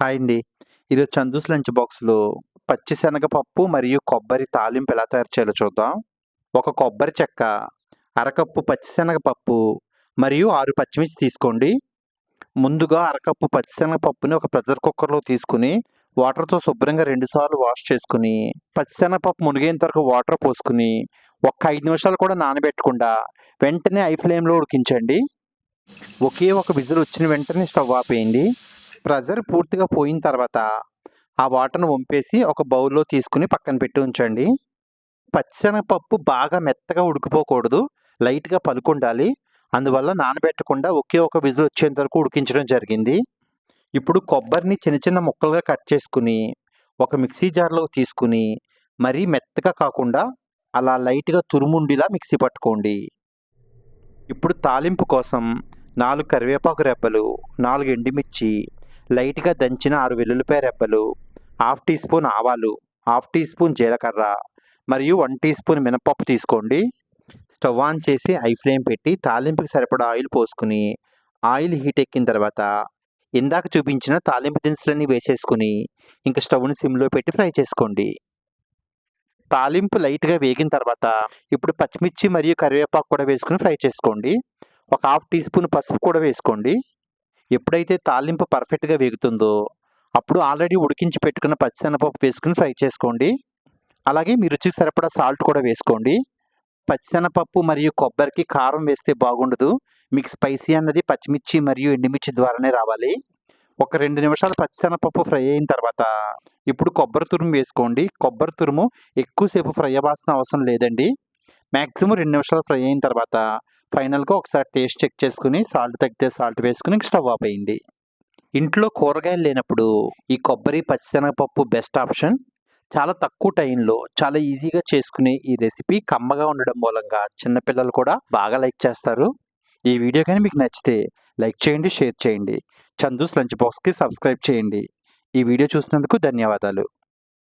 Hi అండి. ఈరోజు Chandu's lunch బాక్స్‌లో పచ్చి శనగపప్పు మరియు కొబ్బరి తాలింపు ఎలా తయారు చేయాలో చూద్దాం. ఒక కొబ్బరి చెక్క, అరకప్పు పచ్చిశనగపప్పు మరియు ఆరు పచ్చిమిర్చి తీసుకోండి. ముందుగా అరకప్పు పచ్చిశనగపప్పుని ఒక ప్రెషర్ కుక్కర్‌లో తీసుకుని వాటర్‌తో శుభ్రంగా 2 సార్లు వాష్ చేసుకుని పచ్చిశనగపప్పు మునిగేంత వరకు వాటర్ పోసుకొని, ఒక్క ఐదు నిమిషాలు కూడా నానబెట్టకుండా వెంటనే ఐ ఫ్లేమ్‌లో ఉడికించండి. ఒకే ఒక విజిల్ వచ్చిన వెంటనే స్టవ్ ఆపేయండి. ప్రెజర్ పూర్తిగా పోయిన తర్వాత ఆ వాటర్‌ని వంపేసి ఒక బౌల్‌లో తీసుకొని పక్కన పెట్టి ఉంచండి. పచ్చిశనగపప్పు బాగా మెత్తగా ఉడికిపోకూడదు. లైట్‌గా పలుకుండాలి. అందువల్ల నానబెట్టకుండా ఒకే ఒక విజులు వచ్చేంత వరకు ఉడికించడం జరిగింది. ఇప్పుడు కొబ్బరిని చిన్న చిన్న ముక్కలుగా కట్ చేసుకుని ఒక మిక్సీ జార్లో తీసుకుని మరీ మెత్తగా కాకుండా అలా లైట్‌గా తురుముండిలా మిక్సీ పట్టుకోండి. ఇప్పుడు తాలింపు కోసం నాలుగు కరివేపాకు రెబ్బలు, 4 ఎండుమిర్చి, లైట్‌గా దంచిన ఆరు వెల్లుల్లిపాయ రెబ్బలు, హాఫ్ టీ స్పూన్ ఆవాలు, హాఫ్ టీ స్పూన్ జీలకర్ర మరియు వన్ టీ స్పూన్ మినపప్పు తీసుకోండి. స్టవ్ ఆన్ చేసి ఐ ఫ్లేమ్ పెట్టి తాలింపుకి సరిపడా ఆయిల్ పోసుకొని, ఆయిల్ హీట్ ఎక్కిన తర్వాత ఇందాక చూపించిన తాలింపు దినుసులన్నీ వేసేసుకుని ఇంకా స్టవ్‌ని సిమ్‌లో పెట్టి ఫ్రై చేసుకోండి. తాలింపు లైట్‌గా వేగిన తర్వాత ఇప్పుడు పచ్చిమిర్చి మరియు కరివేపాకు కూడా వేసుకుని ఫ్రై చేసుకోండి. ఒక హాఫ్ టీ స్పూన్ పసుపు కూడా వేసుకోండి. ఎప్పుడైతే తాలింపు పర్ఫెక్ట్‌గా వేగుతుందో, అప్పుడు ఆల్రెడీ ఉడికించి పెట్టుకున్న పచ్చిశనగపప్పు వేసుకుని ఫ్రై చేసుకోండి. అలాగే మీ రుచికి సరిపడా సాల్ట్ కూడా వేసుకోండి. పచ్చిశనగపప్పు మరియు కొబ్బరికి కారం వేస్తే బాగుండదు. మీకు స్పైసీ అన్నది పచ్చిమిర్చి మరియు ఎండుమిర్చి ద్వారానే రావాలి. ఒక రెండు నిమిషాలు పచ్చిశనగపప్పు ఫ్రై అయిన తర్వాత ఇప్పుడు కొబ్బరి తురుము వేసుకోండి. కొబ్బరి తురుము ఎక్కువసేపు ఫ్రై అవ్వాల్సిన అవసరం లేదండి. మ్యాక్సిమం రెండు నిమిషాలు ఫ్రై అయిన తర్వాత ఫైనల్‌గా ఒకసారి టేస్ట్ చెక్ చేసుకొని సాల్ట్ తగ్గితే సాల్ట్ వేసుకొని స్టవ్ ఆఫ్ ఆపేయండి. ఇంట్లో కూరగాయలు లేనప్పుడు ఈ కొబ్బరి, పచ్చిశనగపప్పు బెస్ట్ ఆప్షన్. చాలా తక్కువ టైంలో చాలా ఈజీగా చేసుకునే ఈ రెసిపీ కమ్మగా ఉండడం మూలంగా చిన్నపిల్లలు కూడా బాగా లైక్ చేస్తారు. ఈ వీడియో కానీ మీకు నచ్చితే లైక్ చేయండి, షేర్ చేయండి. చందూస్ లంచ్ బాక్స్‌కి సబ్స్క్రైబ్ చేయండి. ఈ వీడియో చూసినందుకు ధన్యవాదాలు.